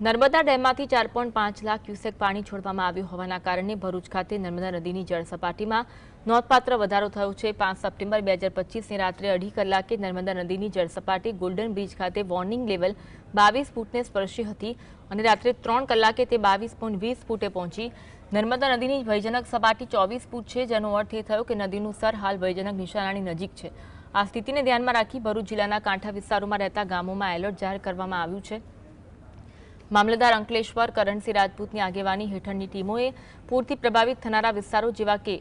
નર્મદા ડેમમાંથી ચાર પોઈન્ટ પાંચ લાખ ક્યુસેક પાણી છોડવામાં આવ્યું હોવાના કારણે ભરૂચ ખાતે નર્મદા નદીની જળ સપાટીમાં નોંધપાત્ર વધારો થયો છે. પાંચ સપ્ટેમ્બર બે હજાર પચીસની રાત્રે અઢી કલાકે નર્મદા નદીની જળસપાટી ગોલ્ડન બ્રિજ ખાતે વોર્નિંગ લેવલ બાવીસ ફૂટને સ્પર્શી હતી અને રાત્રે ત્રણ કલાકે તે બાવીસ પોઈન્ટ વીસ ફૂટે પહોંચી. નર્મદા નદીની ભયજનક સપાટી ચોવીસ ફૂટ છે, જેનો અર્થ એ થયો કે નદીનું સ્તર હાલ ભયજનક નિશાનાની નજીક છે. આ સ્થિતિને ધ્યાનમાં રાખી ભરૂચ જિલ્લાના કાંઠા વિસ્તારોમાં રહેતા ગામોમાં એલર્ટ જાહેર કરવામાં આવ્યું છે. મામલતદાર અંકલેશ્વર કરણસિંહ રાજપૂતની આગેવાની હેઠળની ટીમોએ પૂરથી પ્રભાવિત થનારા વિસ્તારો જેવા કે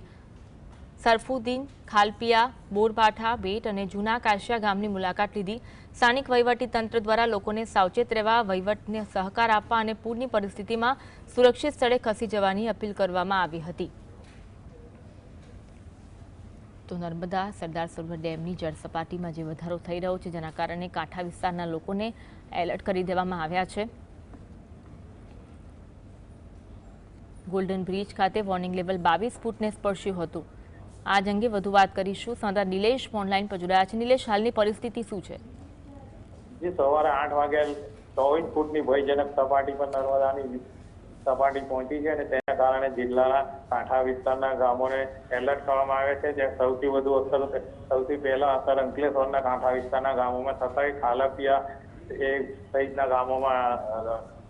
સરફુદ્દીન, ખાલપિયા, બોરપાઠા, બેટ અને જૂના કાશિયા ગામની મુલાકાત લીધી. સ્થાનિક તંત્ર દ્વારા લોકોને સાવચેત રહેવા, વહીવટને સહકાર આપવા અને પૂરની પરિસ્થિતિમાં સુરક્ષિત સ્થળે ખસી જવાની અપીલ કરવામાં આવી હતી. તો નર્મદા સરદાર સરોવર ડેમની જળ સપાટીમાં જે વધારો થઈ રહ્યો છે, જેના કારણે કાંઠા વિસ્તારના લોકોને એલર્ટ કરી દેવામાં આવ્યા છે. ગોલ્ડન બ્રિજ ખાતે વોર્નિંગ લેવલ બાવીસ ફૂટને સ્પર્શ્યું હતું. આજ અંગે વધુ વાત કરીશું. સંવાદદાર નિલેશ ઓનલાઈન પર જોડાયા છે. નિલેશ, હાલની પરિસ્થિતિ શું છે? જે, સવારે આઠ વાગે ચોવીસ ફૂટની ભયજનક સપાટી પર નર્મદાની સપાટી પહોંચી છે અને તેના કારણે જિલ્લાના કાંઠા વિસ્તારના ગામોને એલર્ટ કરવામાં આવે છે. જે સૌથી વધુ અસર, સૌથી પહેલા અસર અંકલેશ્વરના કાંઠા વિસ્તારના ગામોમાં થતા ખાલપિયા એ સહિતના ગામોમાં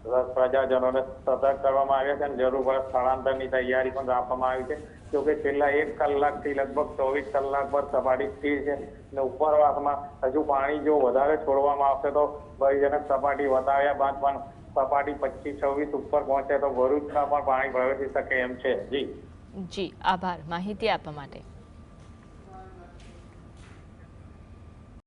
પ્રજાજનોને સતર્ક કરવામાં આવ્યા છે અને જરૂર પડે સ્થળાંતરની તૈયારી પણ રાખવામાં આવી છે. જોકે છેલ્લા એક કલાકથી લગભગ ચોવીસ કલાક પર સપાટી સ્થિર છે અને ઉપરવાસમાં હજુ પાણી જો વધારે છોડવામાં આવશે તો ભયજનક સપાટી વટાવ્યા બાદ પણ સપાટી પચીસ, છવ્વીસ ઉપર પહોંચે તો ભરૂચમાં પણ પાણી પ્રવેશી શકે એમ છે. જી. જી, આભાર. માહિતી આપવા માટે.